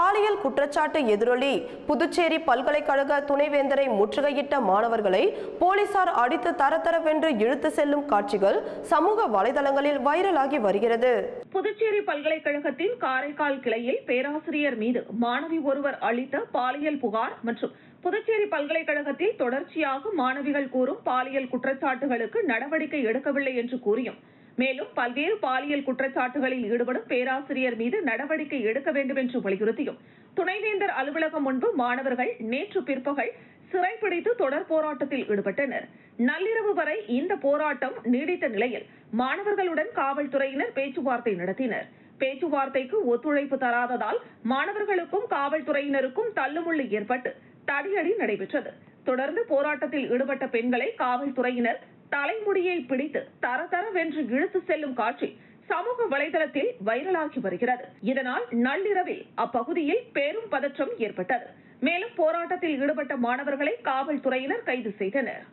பாலியல் குற்றச்சாட்டு எதிரொலி. புதுச்சேரி பல்கலைக்கழக துணைவேந்தரை முற்றுகையிட்ட மாணவர்களை போலீசார் அடித்து தரத்தரவென்று இழுத்து செல்லும் காட்சிகள் சமூக வலைதளங்களில் வைரலாகி வருகிறது. புதுச்சேரி பல்கலைக்கழகத்தின் காரைக்கால் கிளையில் பேராசிரியர் மீது மாணவி ஒருவர் அளித்த பாலியல் புகார் மற்றும் புதுச்சேரி பல்கலைக்கழகத்தில் தொடர்ச்சியாக மாணவிகள் கூறும் பாலியல் குற்றச்சாட்டுகளுக்கு நடவடிக்கை எடுக்கவில்லை என்று கூறியும் மேலும் பல்வேறு பாலியல் குற்றச்சாட்டுகளில் ஈடுபடும் பேராசிரியர் மீது நடவடிக்கை எடுக்க வேண்டும் என்று வலியுறுத்தியும் துணைவேந்தர் அலுவலகம் முன்பு மாணவர்கள் நேற்று பிற்பகல் சிறைப்பிடித்து தொடர் போராட்டத்தில் ஈடுபட்டனர். நள்ளிரவு வரை இந்த போராட்டம் நீடித்த நிலையில் மாணவர்களுடன் காவல்துறையினர் பேச்சுவார்த்தை நடத்தினர். பேச்சுவார்த்தைக்கு ஒத்துழைப்பு தராததால் மாணவர்களுக்கும் காவல்துறையினருக்கும் தள்ளுமுள்ளு ஏற்பட்டு தடியடி நடைபெற்றது. தொடர்ந்து போராட்டத்தில் ஈடுபட்ட பெண்களை காவல்துறையினர் தலைமுடியை பிடித்து தரதரவென்று இழுத்து செல்லும் காட்சி சமூக வலைதளத்தில் வைரலாகி வருகிறது. இதனால் நள்ளிரவில் அப்பகுதியில் பெரும் பதற்றம் ஏற்பட்டது. மேலும் போராட்டத்தில் ஈடுபட்ட மாணவர்களை காவல்துறையினர் கைது செய்தனர்.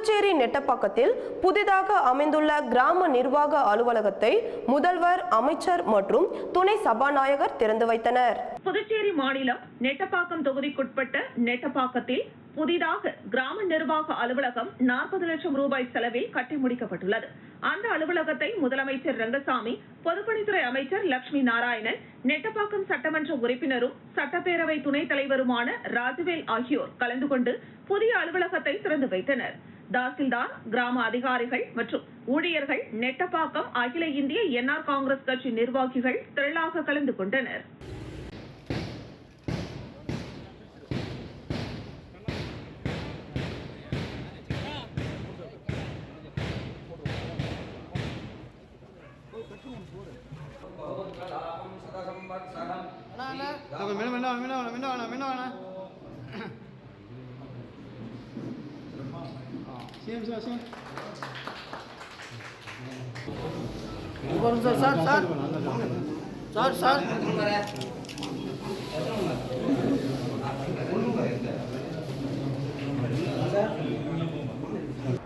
புதுச்சேரி நெட்டப்பாக்கத்தில் புதிதாக அமைந்துள்ள கிராம நிர்வாக அலுவலகத்தை முதல்வர் அமைச்சர் மற்றும் துணை சபாநாயகர் திறந்து வைத்தனர். புதுச்சேரி மாநிலம் நெட்டப்பாக்கம் தொகுதிக்குட்பட்ட நெட்டப்பாக்கத்தில் புதிதாக கிராம நிர்வாக அலுவலகம் நாற்பது லட்சம் ரூபாய் செலவில் கட்டி முடிக்கப்பட்டுள்ளது. அந்த அலுவலகத்தை முதலமைச்சர் ரங்கசாமி பொதுப்பணித்துறை அமைச்சர் லட்சுமி நாராயணன் நெட்டப்பாக்கம் சட்டமன்ற உறுப்பினரும் சட்டப்பேரவை துணைத் தலைவருமான ராஜவேல் ஆகியோர் கலந்து கொண்டு புதிய அலுவலகத்தை திறந்து வைத்தனர். தாசில்தார் கிராம அதிகாரிகள் மற்றும் ஊழியர்கள் நெட்டப்பாக்கம் அகில இந்திய என்ஆர் காங்கிரஸ் கட்சி நிர்வாகிகள் திரளாக கலந்து கொண்டனர். Tunggu, minum, minum, minum, minum, minum, sini, sini. Bukan, Sar, Sar, Sar. Sar, Sar.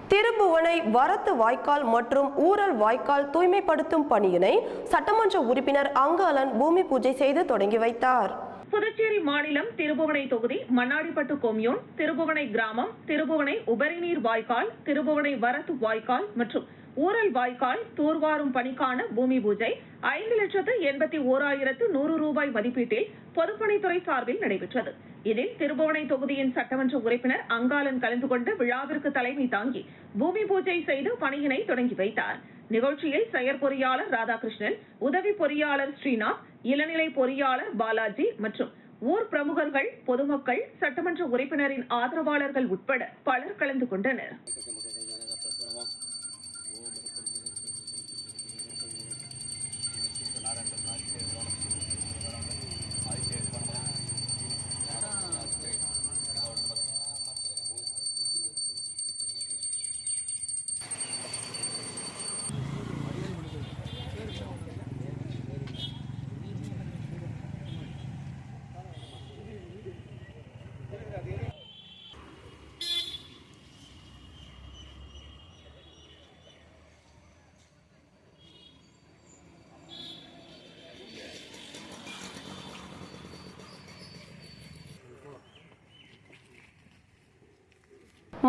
Thirubuvanai வரத்து வாய்க்கால் மற்றும் ஊரல் வாய்க்கால் தூய்மைப்படுத்தும் பணியினை சட்டமன்ற உறுப்பினர் அங்காளன் பூமி பூஜை செய்து தொடங்கி வைத்தார் புதுச்சேரி மாநிலம் திருபுவனை தொகுதி மண்ணாடிப்பட்டு கொம்யூன் திருபுவனை கிராமம் திருபுவனை உபரிநீர் வாய்க்கால் திருபுவனை வரத்து வாய்க்கால் மற்றும் ஊரல் வாய்க்கால் தூர்வாரும் பணிக்கான பூமி பூஜை ஐந்து லட்சத்து எண்பத்தி ஓராயிரத்து நூறு ரூபாய் மதிப்பீட்டில் பொதுப்பணித்துறை சார்பில் நடைபெற்றது. இதில் திருபுவனை தொகுதியின் சட்டமன்ற உறுப்பினர் அங்காளன் கலந்து கொண்டு விழாவிற்கு தலைமை தாங்கி பூமி பூஜை செய்து பணியினை தொடங்கி வைத்தார். நிகழ்ச்சியில் செயற்பொறியாளர் ராதாகிருஷ்ணன் உதவி பொறியாளர் ஸ்ரீநாத் இளநிலை பொறியாளர் பாலாஜி மற்றும் ஊர் பிரமுகர்கள் பொதுமக்கள் சட்டமன்ற உறுப்பினரின் ஆதரவாளர்கள் உட்பட பலர் கலந்து கொண்டனர்.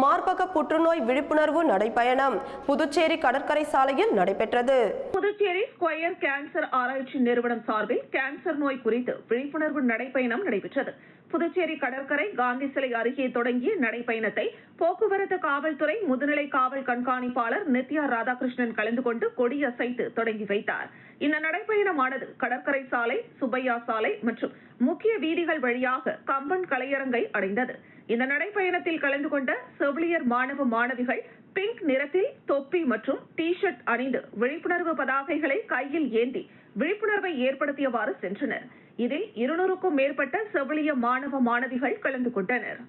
மார்பக புற்றுநோய் விழிப்புணர்வு நடைபயணம். புதுச்சேரி கடற்கரை சாலையில் நடைபெற்றது. புதுச்சேரி ஸ்கொயர் கேன்சர் ஆராய்ச்சி நிறுவனம் சார்பில் கேன்சர் நோய் குறித்து விழிப்புணர்வு நடைப்பயணம் நடைபெற்றது. புதுச்சேரி கடற்கரை காந்தி சிலை அருகே தொடங்கிய நடைப்பயணத்தை போக்குவரத்து காவல்துறை முதுநிலை காவல் கண்காணிப்பாளர் நித்யா ராதாகிருஷ்ணன் கலந்து கொண்டு கொடியசைத்து தொடங்கி வைத்தார். இந்த நடைபயணமானது கடற்கரை சாலை சுப்பையா சாலை மற்றும் முக்கிய வீதிகள் வழியாக கம்பன் கலையரங்கை அடைந்தது. இந்த நடைப்பயணத்தில் கலந்து கொண்ட செவிலியர் மாணவ மாணவிகள் பிங்க் நிறத்தில் தொப்பி மற்றும் டி ஷர்ட் அணிந்து விழிப்புணர்வு பதாகைகளை கையில் ஏந்தி விழிப்புணர்வை ஏற்படுத்தியவாறு சென்றனர். இதில் இருநூறுக்கும் மேற்பட்ட செவிலிய மாணவ மாணவிகள் கலந்து கொண்டனர்.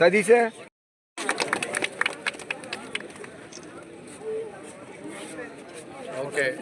சதீஷ்? ஓகே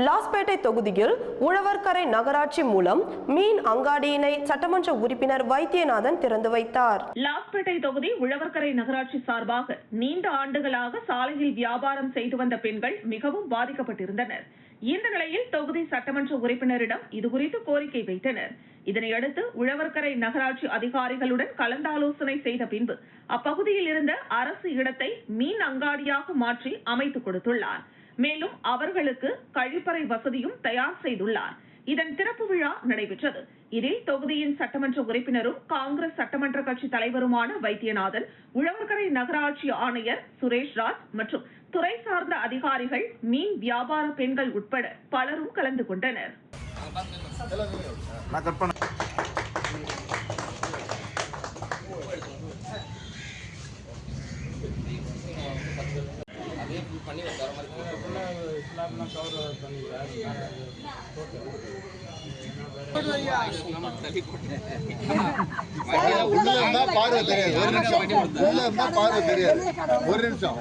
லாஸ்பேட்டை தொகுதியில் உழவர்கரை நகராட்சி மூலம் மீன் அங்காடியினை சட்டமன்ற உறுப்பினர் வைத்தியநாதன் திறந்து வைத்தார். லாஸ்பேட்டை தொகுதி உழவர்கரை நகராட்சி சார்பாக நீண்ட ஆண்டுகளாக சாலையில் வியாபாரம் செய்து வந்த பெண்கள் மிகவும் பாதிக்கப்பட்டிருந்தனர். இந்த நிலையில் தொகுதி சட்டமன்ற உறுப்பினரிடம் இதுகுறித்து கோரிக்கை வைத்தனர். இதனையடுத்து உழவர்கரை நகராட்சி அதிகாரிகளுடன் கலந்தாலோசனை செய்த பின்பு அப்பகுதியில் இருந்த அரசு இடத்தை மீன் அங்காடியாக மாற்றி அமைத்துக் கொடுத்துள்ளார். மேலும் அவர்களுக்கு கழிப்பறை வசதியும் தயார் செய்துள்ளார். இதன் திறப்பு விழா நடைபெற்றது. இதில் தொகுதியின் சட்டமன்ற உறுப்பினரும் காங்கிரஸ் சட்டமன்ற கட்சி தலைவருமான வைத்தியநாதன் உழவர்கரை நகராட்சி ஆணையர் சுரேஷ் ராஜ் மற்றும் துறை சார்ந்த அதிகாரிகள் மீன் வியாபார பெண்கள் உட்பட பலரும் கலந்து கொண்டனர் நான் கட் பண்ண உள்ள இருந்தா பார்வை தெரியாது ஒரு நிமிஷம் உள்ள இருந்தா பார்வை தெரியாது ஒரு நிமிஷம்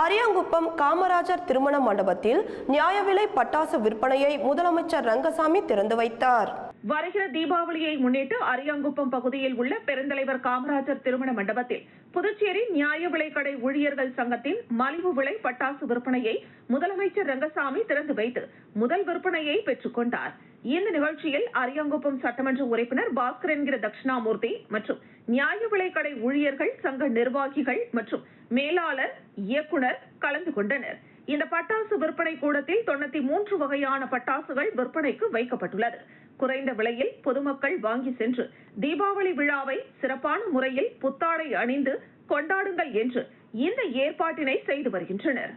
அரியாங்குப்பம் காமராஜர் திருமண மண்டபத்தில் நியாய விலை பட்டாசு விற்பனையை முதலமைச்சர் ரங்கசாமி திறந்து வைத்தார். வருகிற தீபாவளியை முன்னிட்டு அரியாங்குப்பம் பகுதியில் உள்ள பெருந்தலைவர் காமராஜர் திருமண மண்டபத்தில் புதுச்சேரி நியாய விலைக்கடை ஊழியர்கள் சங்கத்தின் மலிவு விலை பட்டாசு விற்பனையை முதலமைச்சர் ரங்கசாமி திறந்து வைத்து முதல் விற்பனையை பெற்றுக் கொண்டார். இந்த நிகழ்ச்சியில் அரியாங்குப்பம் சட்டமன்ற உறுப்பினர் பாஸ்கர் என்கிற தட்சிணாமூர்த்தி மற்றும் நியாய விலைக்கடை ஊழியர்கள் சங்க நிர்வாகிகள் மற்றும் மேலாளர் இயக்குனர் கலந்து கொண்டனர். இந்த பட்டாசு விற்பனை கூடத்தில் தொண்ணூத்தி மூன்று வகையான பட்டாசுகள் விற்பனைக்கு வைக்கப்பட்டுள்ளது. குறைந்த விலையில் பொதுமக்கள் வாங்கி சென்று தீபாவளி விழாவை சிறப்பான முறையில் புத்தாடை அணிந்து கொண்டாடுங்கள் என்று இந்த ஏற்பாட்டினை செய்து வருகின்றனர்.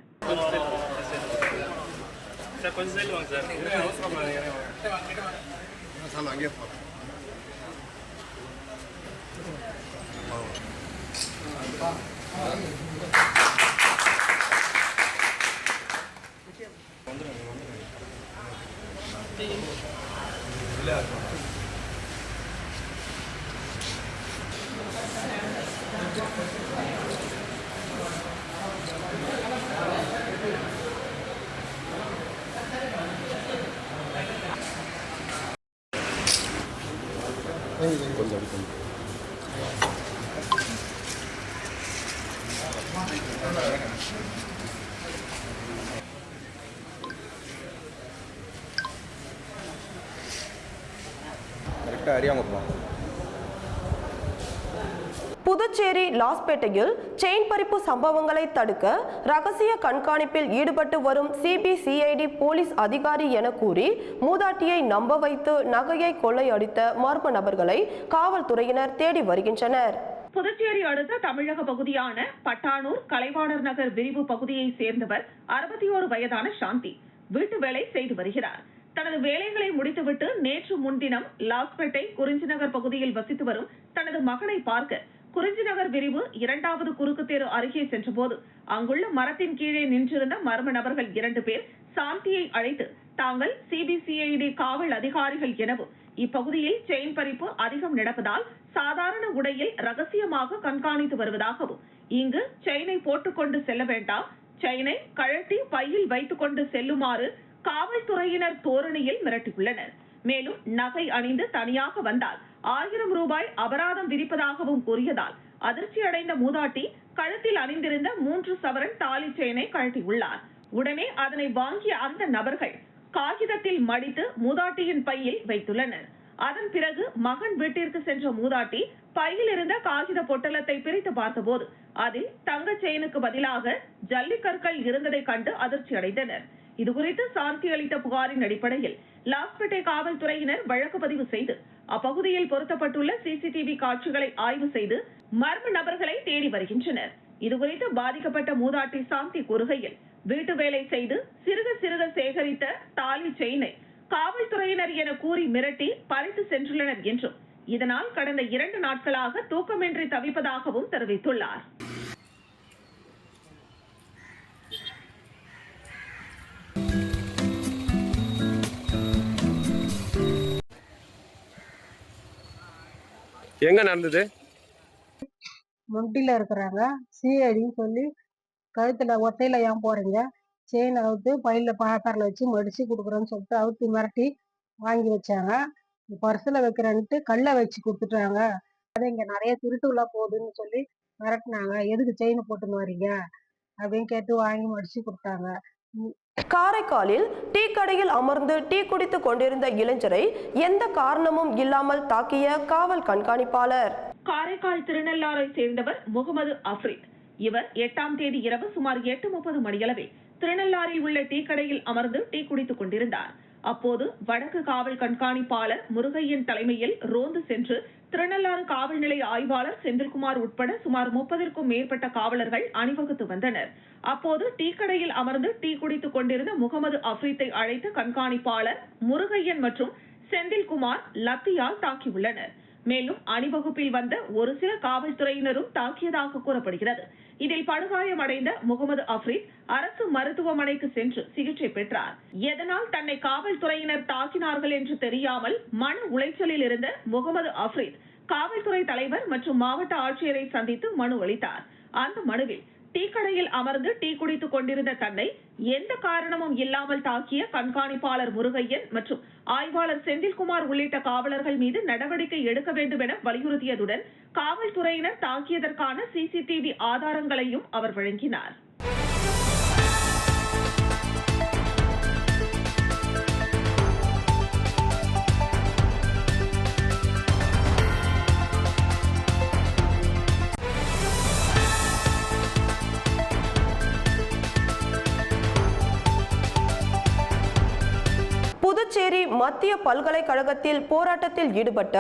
சார் அங்கே போ கரெக்டாக அறியாமப்பா புதுச்சேரி லாஸ்பேட்டையில் செயின் பறிப்பு சம்பவங்களை தடுக்க ரகசிய கண்காணிப்பில் ஈடுபட்டு வரும் சிபிசிஐடி போலீஸ் அதிகாரி என கூறி மூதாட்டியை நம்ப வைத்து நகையை கொள்ளையடித்த மர்ம நபர்களை காவல்துறையினர் தேடி வருகின்றனர். புதுச்சேரி அடுத்த தமிழக பகுதியான பட்டானூர் கலைவாணர் நகர் விரிவு பகுதியை சேர்ந்தவர் அறுபத்தி ஓரு வயதான சாந்தி. வீட்டு வேலை செய்து வருகிறார். தனது வேலைகளை முடித்துவிட்டு நேற்று முன்தினம் லாஸ்பேட்டை குறிஞ்சி நகர் பகுதியில் வசித்து வரும் தனது மகனை பார்க்க குறிஞ்சி நகர் விரிவு இரண்டாவது குறுக்கு தெரு அருகே சென்றபோது அங்குள்ள மரத்தின் கீழே நின்றிருந்த மர்ம நபர்கள் இரண்டு பேர் சாந்தியை அழைத்து தாங்கள் சிபிசிஐடி காவல் அதிகாரிகள் எனவும் இப்பகுதியில் செயின் பறிப்பு அதிகம் நடப்பதால் சாதாரண உடையில் ரகசியமாக கண்காணித்து வருவதாகவும் இங்கு செயினை போட்டுக்கொண்டு செல்ல வேண்டாம். செயினை கழட்டி பையில் வைத்துக்கொண்டு செல்லுமாறு காவல்துறையினர் தோரணையில் மிரட்டியுள்ளனர். மேலும் நகை அணிந்து தனியாக வந்தால் ஆயிரம் ரூபாய் அபராதம் விதிப்பதாகவும் கூறியதால் அதிர்ச்சி அடைந்த மூதாட்டி கழுத்தில் அணிந்திருந்த மூன்று சவரன் தாலி செயினை கழட்டியுள்ளார். உடனே அதனை வாங்கிய அந்த நபர்கள் காகிதத்தில் மடித்து மூதாட்டியின் பையில் வைத்துள்ளனர். அதன் பிறகு மகன் வீட்டிற்கு சென்ற மூதாட்டி பையில் இருந்த காகித பொட்டலத்தை பிரித்து பார்த்தபோது அதில் தங்க செயினுக்கு பதிலாக ஜல்லிக்கற்கள் இருந்ததை கண்டு அதிர்ச்சி அடைந்தனர் இதுகுறித்து சாந்தி அளித்த புகாரின் அடிப்படையில் லாஸ்பேட்டை காவல்துறையினர் வழக்கு பதிவு செய்து அப்பகுதியில் பொருத்தப்பட்டுள்ள சிசிடிவி காட்சிகளை ஆய்வு செய்து மர்ம நபர்களை தேடி வருகின்றனர். இதுகுறித்து பாதிக்கப்பட்ட மூதாட்டி சாந்தி கூறுகையில் வீட்டு வேலை செய்து சிறுக சிறுக சேகரித்த தாலி செயினை காவல்துறையினர் என கூறி மிரட்டி பறித்து சென்றுள்ளனர் என்றும் இதனால் கடந்த இரண்டு நாட்களாக தூக்கமின்றி தவிப்பதாகவும் தெரிவித்துள்ளார். எங்க நடந்தது? மொண்டியில் இருக்கிறாங்க. சிஐடின்னு சொல்லி கழுத்தில் ஒத்தையில் ஏன் போகிறீங்க செயின் அவுத்து பையில் பாக்கரில் வச்சு மடித்து கொடுக்குறேன்னு சொல்லிட்டு அவுத்து மிரட்டி வாங்கி வச்சாங்க. பர்ஸில் வைக்கிறேன்ட்டு கல்லை வச்சு கொடுத்துட்டாங்க. அது இங்கே நிறைய திருட்டுலா போகுதுன்னு சொல்லி மிரட்டினாங்க. எதுக்கு செயின் போட்டுன்னு வரீங்க? அப்படின்னு கேட்டு வாங்கி மடித்து கொடுத்தாங்க. காரைக்காலில் டீ கடையில் அமர்ந்து டீ குடித்துக் கொண்டிருந்த இளைஞரை எந்த காரணமும் இல்லாமல் தாக்கிய காவல் கண்காணிப்பாளர். காரைக்கால் திருநள்ளாரை சேர்ந்தவர் முகமது அஃப்ரித். இவர் எட்டாம் தேதி இரவு சுமார் எட்டு முப்பது மணியளவில் திருநள்ளாரில் உள்ள டீ கடையில் அமர்ந்து டீ குடித்துக் கொண்டிருந்தார். அப்போது வடக்கு காவல் கண்காணிப்பாளர் முருகையன் தலைமையில் ரோந்து சென்று திருநள்ளாறு காவல்நிலை ஆய்வாளர் செந்தில்குமார் உட்பட சுமார் முப்பதற்கும் மேற்பட்ட காவலர்கள் அணிவகுத்து வந்தனர். அப்போது டீ கடையில் அமர்ந்து டீ குடித்துக் கொண்டிருந்த முகமது அஃப்ரீத்தை அழைத்து கண்காணிப்பாளர் முருகையன் மற்றும் செந்தில்குமார் லத்தியால் தாக்கியுள்ளனர். மேலும் அணிவகுப்பில் வந்த ஒரு சில காவல்துறையினரும் தாக்கியதாக கூறப்படுகிறது. இதில் படுகாயமடைந்த முகமது அஃப்ரீத் அரசு மருத்துவமனைக்கு சென்று சிகிச்சை பெற்றார். எதனால் தன்னை காவல்துறையினர் தாக்கினார்கள் என்று தெரியாமல் மன உளைச்சலில் இருந்த முகமது அஃப்ரீத் காவல்துறை தலைவர் மற்றும் மாவட்ட ஆட்சியரை சந்தித்து மனு அளித்தார். அந்த மனுவில் டீ கடையில் அமர்ந்து டீ குடித்துக் கொண்டிருந்த தன்னை எந்த காரணமும் இல்லாமல் தாக்கிய கண்காணிப்பாளர் முருகையன் மற்றும் ஆய்வாளர் செந்தில்குமார் உள்ளிட்ட காவலர்கள் மீது நடவடிக்கை எடுக்க வேண்டும் என வலியுறுத்தியதுடன் காவல்துறையினர் தாக்கியதற்கான சிசிடிவி ஆதாரங்களையும் அவர் வழங்கினார். புதுச்சேரி மத்திய பல்கலைக்கழகத்தில் போராட்டத்தில் ஈடுபட்ட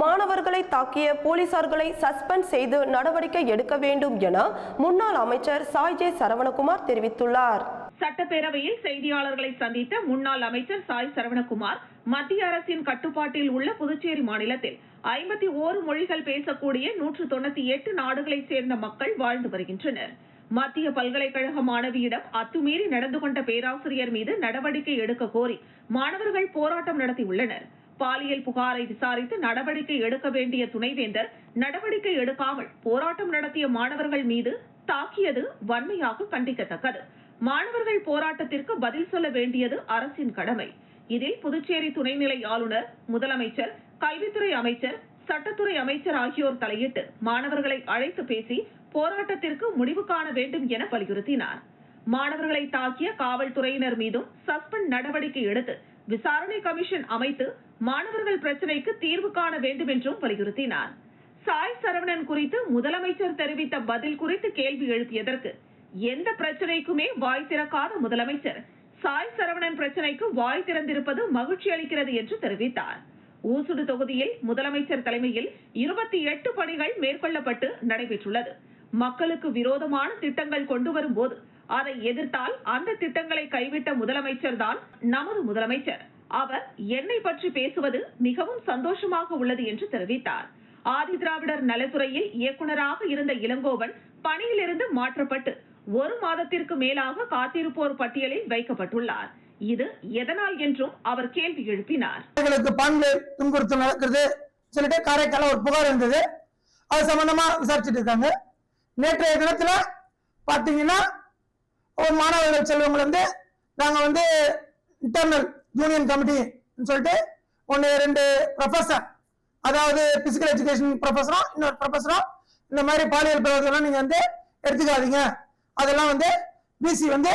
மாணவர்களை தாக்கிய போலீசார்களை சஸ்பெண்ட் செய்து நடவடிக்கை எடுக்க வேண்டும் என முன்னாள் அமைச்சர் சாய்ஜே சரவணகுமார் தெரிவித்துள்ளார். சட்டப்பேரவையில் செய்தியாளர்களை சந்தித்த முன்னாள் அமைச்சர் சாய் சரவணகுமார் மத்திய அரசின் கட்டுப்பாட்டில் உள்ள புதுச்சேரி மாநிலத்தில் ஐம்பத்தி ஓரு மொழிகள் பேசக்கூடிய நூற்று தொண்ணூத்தி எட்டு நாடுகளைச் சேர்ந்த மக்கள் வாழ்ந்து வருகின்றனர். மத்திய பல்கலைக்கழக மாணவியிடம் அத்துமீறி நடந்து கொண்ட பேராசிரியர் மீது நடவடிக்கை எடுக்க கோரி மாணவர்கள் போராட்டம் நடத்தியுள்ளனர் பாலியல் புகாரை விசாரித்து நடவடிக்கை எடுக்க வேண்டிய துணைவேந்தர் நடவடிக்கை எடுக்காமல் போராட்டம் நடத்திய மாணவர்கள் மீது தாக்கியது வன்மையாக கண்டிக்கத்தக்கது. மாணவர்கள் போராட்டத்திற்கு பதில் சொல்ல வேண்டியது அரசின் கடமை. இதில் புதுச்சேரி துணைநிலை ஆளுநர் முதலமைச்சர் கல்வித்துறை அமைச்சர் சட்டத்துறை அமைச்சர் ஆகியோர் தலையிட்டு மாணவர்களை அழைத்து பேசி போராட்டத்திற்கு முடிவு காண வேண்டும் என வலியுறுத்தினார். மாணவர்களை தாக்கிய காவல்துறையினர் மீதும் சஸ்பெண்ட் நடவடிக்கை எடுத்து விசாரணை கமிஷன் அமைத்து மாணவர்கள் பிரச்சினைக்கு தீர்வு காண வேண்டும் என்றும் வலியுறுத்தினார். சாய் சரவணன் குறித்து முதலமைச்சர் தெரிவித்த பதில் குறித்து கேள்வி எழுப்பியதற்கு எந்த பிரச்சனைக்குமே வாய் திறக்காத முதலமைச்சர் சாய் சரவணன் பிரச்சனைக்கு வாய் திறந்திருப்பது மகிழ்ச்சி அளிக்கிறது என்று தெரிவித்தார். ஊசுடு தொகுதியில் முதலமைச்சர் தலைமையில் இருபத்தி எட்டு பணிகள் மேற்கொள்ளப்பட்டு நடைபெற்றுள்ளது. மக்களுக்கு விரோதமான திட்டங்கள் கொண்டு வரும்போது அதை எதிர்த்தால் அந்த திட்டங்களை கைவிட்ட முதலமைச்சர் தான் நமது முதலமைச்சர். அவர் என்னை பற்றி பேசுவது மிகவும் சந்தோஷமாக உள்ளது என்று தெரிவித்தார். ஆதி திராவிடர் நலத்துறையில் இயக்குநராக இருந்த இளங்கோவன் பணியிலிருந்து மாற்றப்பட்டு ஒரு மாதத்திற்கு மேலாக காத்திருப்போர் பட்டியலில் வைக்கப்பட்டுள்ளார். இது எதனால் என்றும் அவர் கேள்வி எழுப்பினார். துன்புறுத்தல் நடக்கிறது. சொல்லிட்டு காரைக்கால ஒரு புகார் இருந்தது அது சம்பந்தமா விசாரிச்சுட்டு இருக்காங்க. நேற்றைய தினத்துல பாத்தீங்கன்னா ஒரு மாணவர்கள் செல்வங்கள் வந்து நாங்கள் வந்து இன்டர்னல் யூனியன் கமிட்டின்னு சொல்லிட்டு ஒன்று ரெண்டு ப்ரொஃபஸர் அதாவது பிசிக்கல் எஜுகேஷன் ப்ரொஃபஸரும் இன்னொரு ப்ரொஃபஸரும் இந்த மாதிரி பாலியல் பிரவர்கள்லாம் நீங்கள் வந்து எடுத்துக்காதீங்க. அதெல்லாம் வந்து பிசி வந்து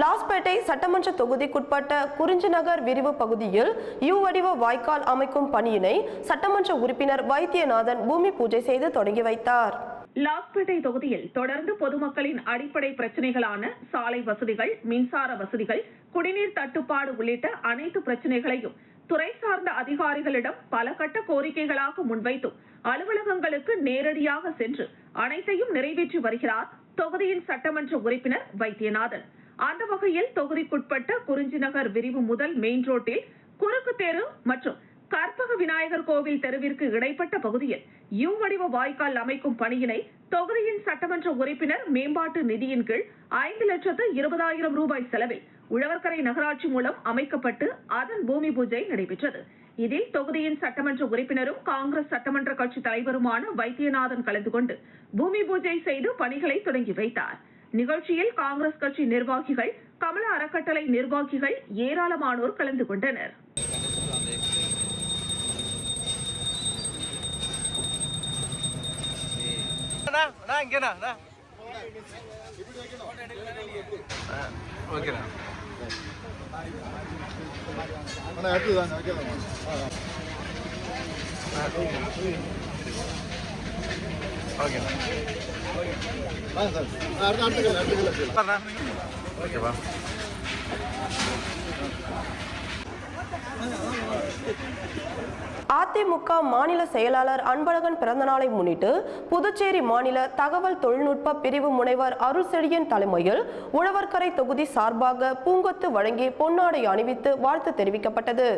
லாஸ்பேட்டை சட்டமன்ற தொகுதிக்குட்பட்ட குறிஞ்சிநகர் விரிவு பகுதியில் யூ வடிவ வாய்க்கால் அமைக்கும் பணியினை சட்டமன்ற உறுப்பினர் வைத்தியநாதன் பூமி பூஜை செய்து தொடங்கி வைத்தார். லாஸ்பேட்டை தொகுதியில் தொடர்ந்து பொதுமக்களின் அடிப்படை பிரச்சனைகளான சாலை வசதிகள் மின்சார வசதிகள் குடிநீர் தட்டுப்பாடு உள்ளிட்ட அனைத்து பிரச்சனைகளையும் துறை சார்ந்த அதிகாரிகளிடம் பல கட்ட கோரிக்கைகளாக முன்வைத்தும் அலுவலகங்களுக்கு நேரடியாக சென்று அனைத்தையும் நிறைவேற்றி வருகிறார் தொகுதியின் சட்டமன்ற உறுப்பினர் வைத்தியநாதன். அந்த வகையில் தொகுதிக்குட்பட்ட குறிஞ்சிநகர் விரிவு முதல் மெயின் ரோட்டில் குறுக்கு தெரு மற்றும் கற்பக விநாயகர் கோவில் தெருவிற்கு இடைப்பட்ட பகுதியில் யூ வடிவ வாய்க்கால் அமைக்கும் பணியினை தொகுதியின் சட்டமன்ற உறுப்பினர் மேம்பாட்டு நிதியின் கீழ் ஐந்து லட்சத்து இருபதாயிரம் ரூபாய் செலவில் உழவர்கரை நகராட்சி மூலம் அமைக்கப்பட்டு அதன் பூமி பூஜை நடைபெற்றது. இதில் தொகுதியின் சட்டமன்ற உறுப்பினரும் காங்கிரஸ் சட்டமன்ற கட்சி தலைவருமான வைத்தியநாதன் கலந்து கொண்டு பூமி பூஜை செய்து பணிகளை தொடங்கி வைத்தார். நிகழ்ச்சியில் காங்கிரஸ் கட்சி நிர்வாகிகள் கமல அறக்கட்டளை நிர்வாகிகள் ஏராளமானோர் கலந்து கொண்டனர். ஓகேண்ணா அண்ணா எடுத்து தாங்க வைக்கலாம் ஓகேண்ணா ஆ சார் அடுத்த அடுத்த கல்ல அடுத்த கல்ல ஓகேவா அதிமுக மாநில செயலாளர் அன்பழகன் பிறந்தநாளை முன்னிட்டு புதுச்சேரி மாநில தகவல் தொழில்நுட்ப பிரிவு முனைவர் அருள் செழியன் தலைமையில் உழவர்கரை தொகுதி சார்பாக பூங்கொத்து வழங்கி பொன்னாடை அணிவித்து வாழ்த்து தெரிவிக்கப்பட்டது.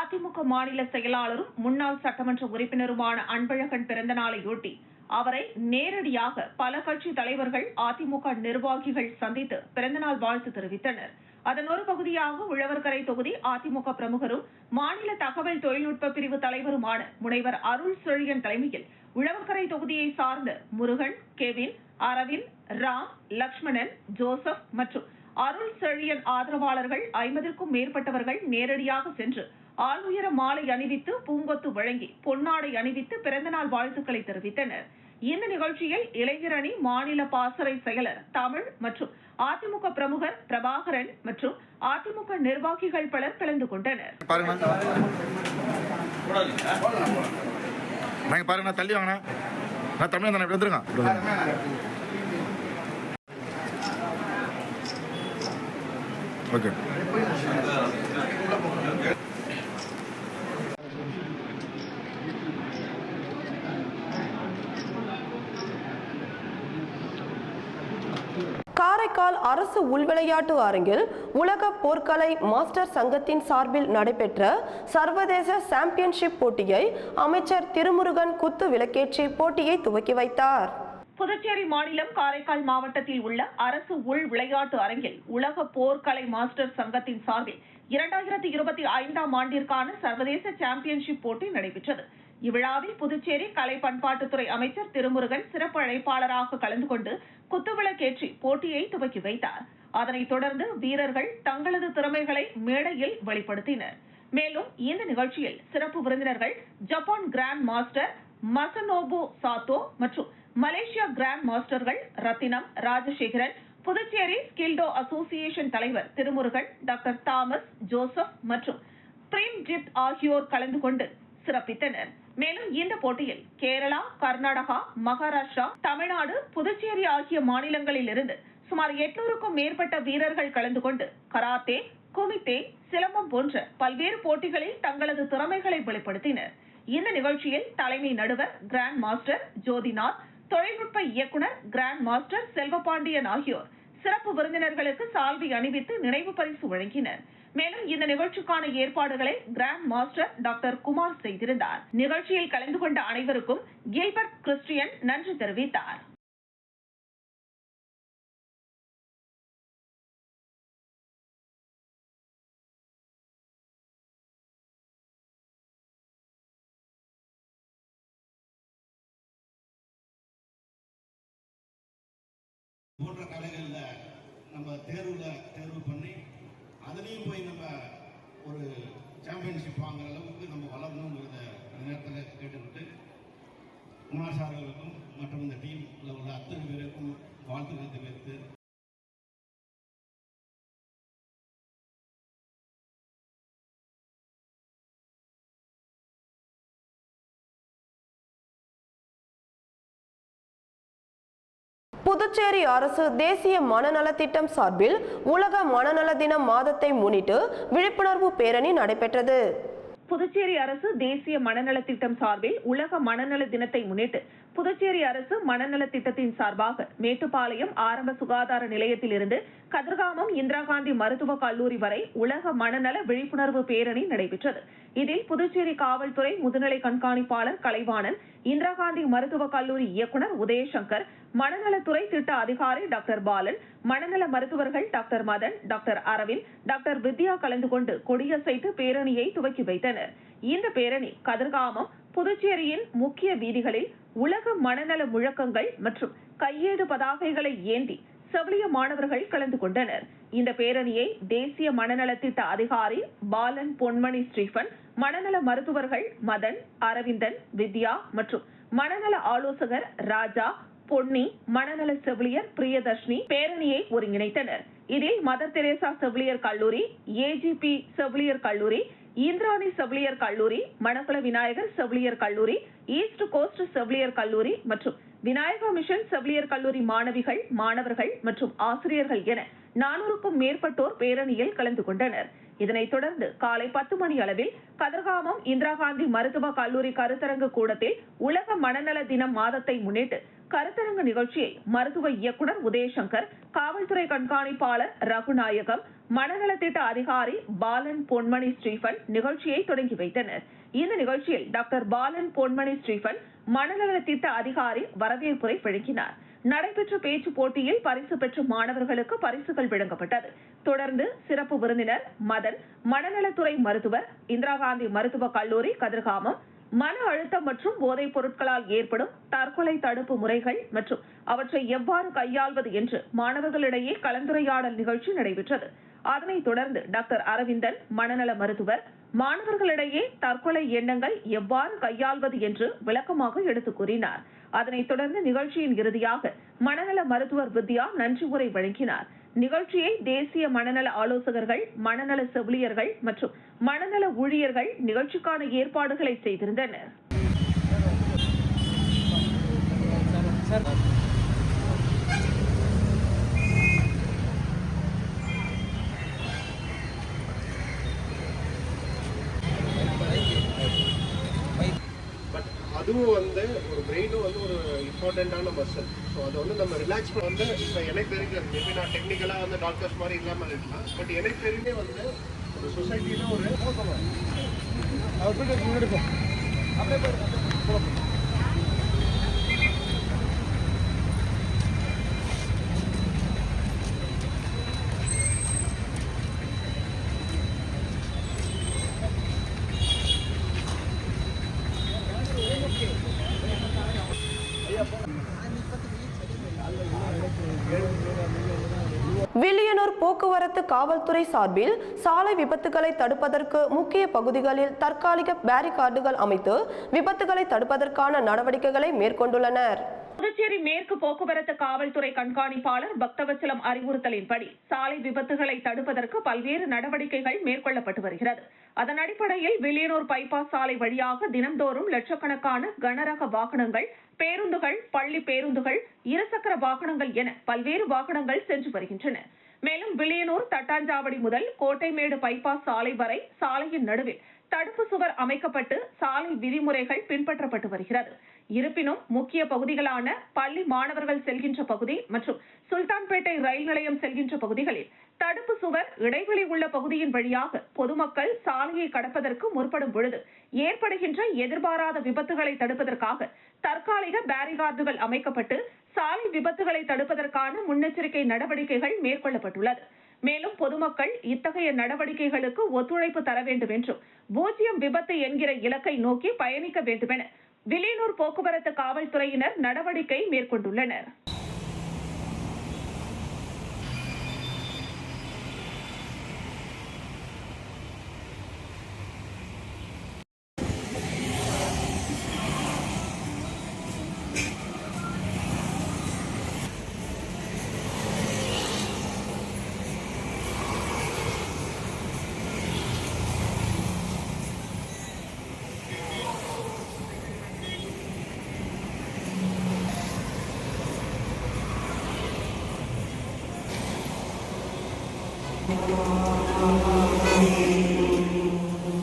அதிமுக மாநில செயலாளரும் முன்னாள் சட்டமன்ற உறுப்பினருமான அன்பழகன் பிறந்த நாளையொட்டி அவரை நேரடியாக பல கட்சி தலைவர்கள் அதிமுக நிர்வாகிகள் சந்தித்து பிறந்தநாள் வாழ்த்து தெரிவித்தனர். அதன் ஒரு பகுதியாக உழவர்கரை தொகுதி அதிமுக பிரமுகரும் மாநில தகவல் தொழில்நுட்ப பிரிவு தலைவருமான முனைவர் அருள் செழியன் தலைமையில் உழவர்கரை தொகுதியை சார்ந்த முருகன் கெவின் அரவிந்த் ராம் லக்ஷ்மணன் ஜோசப் மற்றும் அருள் செழியன் ஆதரவாளர்கள் ஐம்பதற்கும் மேற்பட்டவர்கள் நேரடியாக சென்று ஆளுயர மாலை அணிவித்து பூங்கொத்து வழங்கி பொன்னாடை அணிவித்து பிறந்தநாள் வாழ்த்துக்களை தெரிவித்தனர். இந்த நிகழ்ச்சியில் இளைஞரணி மாநில பாசறை செயலர் தமிழ் மற்றும் அதிமுக பிரமுகர் பிரபாகரன் மற்றும் அதிமுக நிர்வாகிகள் பலர் கலந்து கொண்டனர். பாருங்க. நாங்க தள்ளி வாங்கண்ணா. நான் தமிழ் தானே வந்துருங்க. ஓகே. முன்னாள் அரசு உள்விளையாட்டு அரங்கில் உலக போர்க்கலை மாஸ்டர் சங்கத்தின் சார்பில் நடைபெற்ற சர்வதேச சாம்பியன்ஷிப் போட்டியை அமைச்சர் திருமுருகன் குத்து விளக்கேற்றி போட்டியை துவக்கி வைத்தார். புதுச்சேரி மாநிலம் காரைக்கால் மாவட்டத்தில் உள்ள அரசு உள் விளையாட்டு அரங்கில் உலக போர்க்கலை மாஸ்டர் சங்கத்தின் சார்பில் இரண்டாயிரத்தி இருபத்தி ஐந்தாம் ஆண்டிற்கான சர்வதேச சாம்பியன்ஷிப் போட்டி நடைபெற்றது. இவ்விழாவில் புதுச்சேரி கலை பண்பாட்டுத்துறை அமைச்சர் திருமுருகன் சிறப்பு அழைப்பாளராக கலந்து கொண்டு குத்துவிளக்கேற்றி போட்டியை துவக்கி வைத்தார். அதனைத் தொடர்ந்து வீரர்கள் தங்களது திறமைகளை மேடையில் வெளிப்படுத்தினர். மேலும் இந்த நிகழ்ச்சியில் சிறப்பு விருந்தினர்கள் Japan grand master Masanobu Sato மற்றும் மலேசியா கிராண்ட் மாஸ்டர்கள் ரத்தினம் ராஜசேகரன் புதுச்சேரி ஸ்கில்டோ அசோசியேஷன் தலைவர் திருமுருகன் டாக்டர் தாமஸ் ஜோசப் மற்றும் பிரேம்ஜித் ஆகியோர் கலந்து கொண்டு சிறப்பித்தனர். மேலும் இந்த போட்டியில் கேரளா கர்நாடகா மகாராஷ்டிரா தமிழ்நாடு புதுச்சேரி ஆகிய மாநிலங்களில் இருந்து சுமார் எட்நூறுக்கும் மேற்பட்ட வீரர்கள் கலந்து கொண்டு கராத்தே குமித்தே சிலம்பம் போன்ற பல்வேறு போட்டிகளில் தங்களது திறமைகளை வெளிப்படுத்தினர். இந்த நிகழ்ச்சியில் தலைமை நடுவர் கிராண்ட் மாஸ்டர் ஜோதிநாத் தொழில்நுட்ப இயக்குனர் கிராண்ட் மாஸ்டர் செல்வபாண்டியன் ஆகியோர் சிறப்பு விருந்தினர்களுக்கு சால்வை அணிவித்து நினைவு பரிசு வழங்கினர். மேலும் இந்த நிகழ்ச்சிக்கான ஏற்பாடுகளை கிராண்ட் மாஸ்டர் டாக்டர் குமார் செய்திருந்தார். நிகழ்ச்சியில் கலந்து கொண்ட அனைவருக்கும் கில்பர்ட் கிறிஸ்டியன் நன்றி தெரிவித்தார். போன்ற கலைகளில் நம்ம தேர்வில் தேர்வு பண்ணி அதுலேயும் போய் நம்ம ஒரு சாம்பியன்ஷிப் வாங்குற அளவுக்கு நம்ம வளரணுங்கிறத நேரத்தில் கேட்டுக்கிட்டு குமார் சார்களுக்கும் மற்றும் இந்த டீமில் உள்ள அத்தனை பேருக்கும் வாழ்த்துக்கள் தெரிவித்து புதுச்சேரி அரசு தேசிய மனநல திட்டம் சார்பில் உலக மனநல தினம் மாதத்தை முன்னிட்டு விழிப்புணர்வு பேரணி நடைபெற்றது. புதுச்சேரி அரசு தேசிய மனநல திட்டம் சார்பில் உலக மனநல தினத்தை முன்னிட்டு புதுச்சேரி அரசு மனநல திட்டத்தின் சார்பாக மேட்டுப்பாளையம் ஆரம்ப சுகாதார நிலையத்திலிருந்து கதிர்காமம் இந்திரா காந்தி மருத்துவக் கல்லூரி வரை உலக மனநல விழிப்புணர்வு பேரணி நடைபெற்றது. இதில் புதுச்சேரி காவல்துறை முதுநிலை கண்காணிப்பாளர் கலைவாணன் இந்திரா காந்தி மருத்துவக் கல்லூரி இயக்குனர் உதயசங்கர் மனநலத்துறை திட்ட அதிகாரி டாக்டர் பாலன் மனநல மருத்துவர்கள் doctor Madan doctor Aravind doctor Vidya கலந்து கொண்டு கொடியசைத்து பேரணியை துவக்கி வைத்தனர். இந்த பேரணி கதிர்காமம் புதுச்சேரியின் முக்கிய வீதிகளில் உலக மனநல முழக்கங்கள் மற்றும் கையேடு பதாகைகளை ஏந்தி செவிலிய மாணவர்கள் கலந்து கொண்டனர். இந்த பேரணியை தேசிய மனநல திட்ட அதிகாரி பாலன் பொன்மணி ஸ்டீபன் மனநல மருத்துவர்கள் மதன் அரவிந்தன் வித்யா மற்றும் மனநல ஆலோசகர் ராஜா பொன்னி மனநல செவிலியர் பிரியதர்ஷினி பேரணியை ஒருங்கிணைத்தனர். இதில் மதர் தெரேசா செவிலியர் கல்லூரி ஏஜிபி செவிலியர் கல்லூரி இந்திராணி செவிலியர் கல்லூரி மணக்குள விநாயகர் செவிலியர் கல்லூரி ஈஸ்ட் கோஸ்ட் செவிலியர் கல்லூரி மற்றும் விநாயகா மிஷன் செவிலியர் கல்லூரி மாணவிகள் மாணவர்கள் மற்றும் ஆசிரியர்கள் என நானூறுக்கும் மேற்பட்டோர் பேரணியில் கலந்து கொண்டனர். இதனைத் தொடர்ந்து காலை பத்து மணி அளவில் கதிர்காமம் இந்திரா காந்தி மருத்துவ கல்லூரி கருத்தரங்கு கூடத்தில் உலக மனநல தினம் மாதத்தை முன்னிட்டு கருத்தரங்கு நிகழ்ச்சியை மருத்துவ இயக்குனர் உதயசங்கர் காவல்துறை கண்காணிப்பாளர் ரகுநாயகம் மனநல திட்ட அதிகாரி பாலன் பொன்மணி ஸ்ரீபன் நிகழ்ச்சியை தொடங்கி வைத்தனர். இந்த நிகழ்ச்சியில் டாக்டர் பாலன் பொன்மணி ஸ்ரீபன் மனநல திட்ட அதிகாரி வரவேற்புரை வழங்கினார் நடைபெற்ற பேச்சு போட்டியில் பரிசு பெற்ற மாணவர்களுக்கு பரிசுகள் வழங்கப்பட்டது. தொடர்ந்து சிறப்பு விருந்தினர் மதன் மனநலத்துறை மருத்துவர் இந்திரா காந்தி மருத்துவக் கல்லூரி கதிர்காமம் மன அழுத்தம் மற்றும் போதைப் பொருட்களால் ஏற்படும் தற்கொலை தடுப்பு முறைகள் மற்றும் அவற்றை எவ்வாறு கையாள்வது என்று மாணவர்களிடையே கலந்துரையாடல் நிகழ்ச்சி நடைபெற்றது. அதனைத் தொடர்ந்து டாக்டர் அரவிந்தன் மனநல மருத்துவர் மாணவர்களிடையே தற்கொலை எண்ணங்கள் எவ்வாறு கையாள்வது என்று விளக்கமாக எடுத்துக் கூறினார். அதனைத் தொடர்ந்து நிகழ்ச்சியின் இறுதியாக மனநல மருத்துவர் வித்யா நன்றி உரை வழங்கினார். நிகழ்ச்சியை தேசிய மனநல ஆலோசகர்கள் மனநல செவிலியர்கள் மற்றும் மனநல ஊழியர்கள் நிகழ்ச்சிக்கான ஏற்பாடுகளை செய்திருந்தனர். அதுவும் வந்து ஒரு பிரெயினும் வந்து ஒரு இம்பார்ட்டண்ட்டான மசில் ஸோ அதை வந்து நம்ம ரிலாக்ஸ் பண்ண வந்து இப்போ எனக்கு தெரிஞ்சு மேபி நான் டெக்னிக்கலாக வந்து டாக்டர்ஸ் மாதிரி இல்லாமல் இருக்கலாம். பட் எனக்கு தெரிஞ்சே வந்து ஒரு சொசைட்டியில் ஒரு அவர் போயிட்டு அப்படியே போயிடு வில்லியனூர் போக்குவரத்து காவல்துறை சார்பில் சாலை விபத்துகளை தடுப்பதற்கு முக்கிய பகுதிகளில் தற்காலிக பேரிகார்டுகள் அமைத்து விபத்துகளை தடுப்பதற்கான நடவடிக்கைகளை மேற்கொண்டுள்ளனர். புதுச்சேரி மேற்கு போக்குவரத்து காவல்துறை கண்காணிப்பாளர் பக்தவச்சலம் அறிவுறுத்தலின்படி சாலை விபத்துகளை தடுப்பதற்கு பல்வேறு நடவடிக்கைகள் மேற்கொள்ளப்பட்டு வருகிறது. அதன் அடிப்படையில் வில்லியனூர் பைபாஸ் சாலை வழியாக தினம்தோறும் லட்சக்கணக்கான கனரக வாகனங்கள் பேருந்துகள் பள்ளி பேருந்துகள் இருசக்கர வாகனங்கள் என பல்வேறு வாகனங்கள் சென்று வருகின்றன. மேலும் வில்லியனூர் தட்டாஞ்சாவடி முதல் கோட்டைமேடு பைபாஸ் சாலை வரை சாலையின் நடுவில் தடுப்பு சுவர் அமைக்கப்பட்டு சாலை விதிமுறைகள் பின்பற்றப்பட்டு வருகிறது. இருப்பினும் முக்கிய பகுதிகளான பள்ளி மாணவர்கள் செல்கின்ற பகுதி மற்றும் சுல்தான்பேட்டை ரயில் நிலையம் செல்கின்ற பகுதிகளில் தடுப்பு சுவர் இடைவெளி உள்ள பகுதியின் வழியாக பொதுமக்கள் சாலையை கடப்பதற்கு முற்படும் பொழுது ஏற்படுகின்ற எதிர்பாராத விபத்துகளை தடுப்பதற்காக தற்காலிக பேரிகார்டுகள் அமைக்கப்பட்டு சாலை விபத்துகளை தடுப்பதற்கான முன்னெச்சரிக்கை நடவடிக்கைகள் மேற்கொள்ளப்பட்டுள்ளது. மேலும் பொதுமக்கள் இத்தகைய நடவடிக்கைகளுக்கு ஒத்துழைப்பு தர வேண்டும் என்றும் பூஜ்ஜியம் விபத்து என்கிற இலக்கை நோக்கி பயணிக்க வேண்டுமென வில்லியனூர் போக்குவரத்து காவல்துறையினர் நடவடிக்கை மேற்கொண்டுள்ளனர்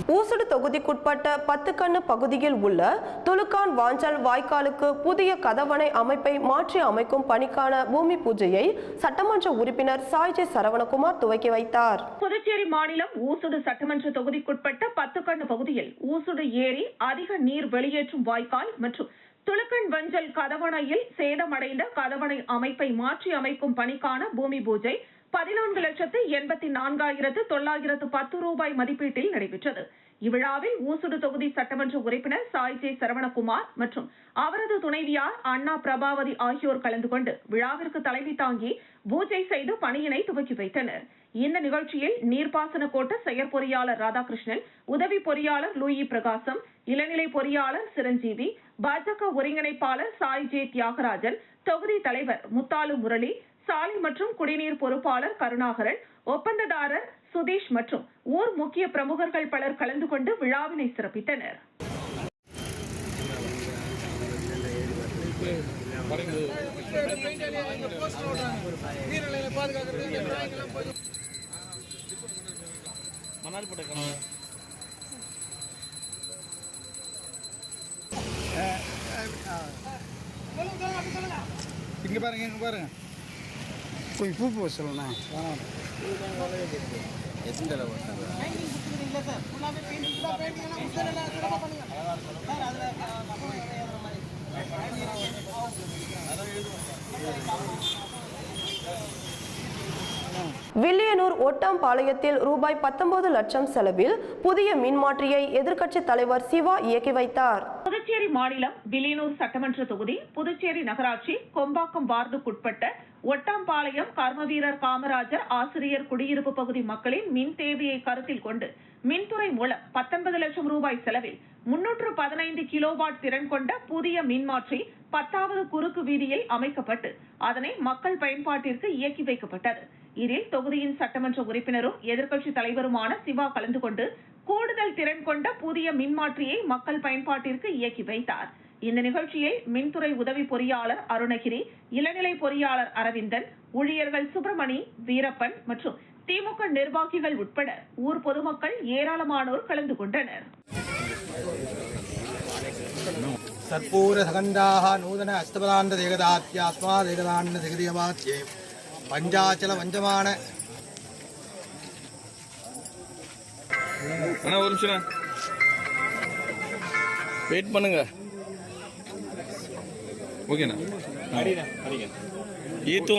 ஊசுடு தொகுதிக்குட்பட்ட பத்துக்கண்ணு பகுதியில் உள்ள துலுக்கான் வாஞ்சல் வாய்க்காலுக்கு புதிய கதவணை அமைப்பை மாற்றி அமைக்கும் பணிக்கான பூமி பூஜையை சட்டமன்ற உறுப்பினர் சாய்ஜி சரவணகுமார் துவக்கி வைத்தார். புதுச்சேரி மாநிலம் ஊசுடு சட்டமன்ற தொகுதிக்குட்பட்ட பத்துக்கண்ணு பகுதியில் ஊசுடு ஏரி அதிக நீர் வெளியேற்றும் வாய்க்கால் மற்றும் துலுக்கன் வஞ்சல் கதவணையில் சேதமடைந்த கதவணை அமைப்பை மாற்றி அமைக்கும் பணிக்கான பூமி பூஜை பதினான்கு லட்சத்து எண்பத்தி நான்காயிரத்து தொள்ளாயிரத்து பத்து ரூபாய் மதிப்பீட்டில் நடைபெற்றது. இவ்விழாவில் ஊசுடு தொகுதி சட்டமன்ற உறுப்பினர் சாய் ஜே சரவணகுமார் மற்றும் அவரது துணைவியார் அண்ணா பிரபாவதி ஆகியோர் கலந்து கொண்டு விழாவிற்கு தலைமை தாங்கி பூஜை செய்து பணியினை துவக்கி வைத்தனர். இந்த நிகழ்ச்சியில் நீர்ப்பாசன கோட்ட செயற்பொறியாளர் ராதாகிருஷ்ணன் உதவி பொறியாளர் லூயி பிரகாசம் இளநிலை பொறியாளர் சிரஞ்சீவி பாஜக ஒருங்கிணைப்பாளர் சாய் ஜே தியாகராஜன் தொகுதி தலைவர் முத்தாலு முரளி சாலை மற்றும் குடிநீர் பொறுப்பாளர் கருணாகரன் ஒப்பந்ததாரர் சுதீஷ் மற்றும் ஊர் முக்கிய பிரமுகர்கள் பலர் கலந்து கொண்டு விழாவினை சிறப்பித்தனர். இங்க பாருங்க இங்க பாருங்க. போய் பூ பூ சொல்லணும் வில்லியனூர் ஒட்டாம்பாளையத்தில் ரூபாய் பத்தொன்பது லட்சம் செலவில் புதிய மின்மாற்றியை எதிர்க்கட்சித் தலைவர் சிவா இயக்கி வைத்தார். புதுச்சேரி மாநிலம் வில்லியனூர் சட்டமன்ற தொகுதி புதுச்சேரி நகராட்சி கொம்பாக்கம் வார்டுக்குட்பட்ட ஒட்டாம்பாளையம் கர்மவீரர் காமராஜர் ஆசிரியர் குடியிருப்பு பகுதி மக்களின் மின் தேவையை கருத்தில் கொண்டு மின்துறை மூலம் பத்தொன்பது லட்சம் ரூபாய் செலவில் முன்னூற்று பதினைந்து கிலோவாட் திறன் கொண்ட புதிய மின்மாற்றி பத்தாவது குறுக்கு வீதியில் அமைக்கப்பட்டு அதனை மக்கள் பயன்பாட்டிற்கு இயக்கி வைக்கப்பட்டது. இதில் தொகுதியின் சட்டமன்ற உறுப்பினரும் எதிர்க்கட்சி தலைவருமான சிவா கலந்து கொண்டு கூடுதல் திறன் கொண்ட புதிய மின்மாற்றியை மக்கள் பயன்பாட்டிற்கு இயக்கி வைத்தார். இந்த நிகழ்ச்சியில் மின்துறை உதவி பொறியாளர் அருணகிரி இளநிலை பொறியாளர் அரவிந்தன் ஊழியர்கள் சுப்பிரமணி வீரப்பன் மற்றும் திமுக நிர்வாகிகள் உட்பட ஊர் பொதுமக்கள் ஏராளமானோர் கலந்து கொண்டனர். சற்பூரசகண்டாः நூதன அஸ்தபதாண்டதேகதாத்யாத்மாதேகதாண்டதேகதியவாத்யே பஞ்சாச்சல வஞ்சமான. ஒரு நிமிஷம் வெயிட் பண்ணுங்க. ಓಕೆನಾ? ಈತು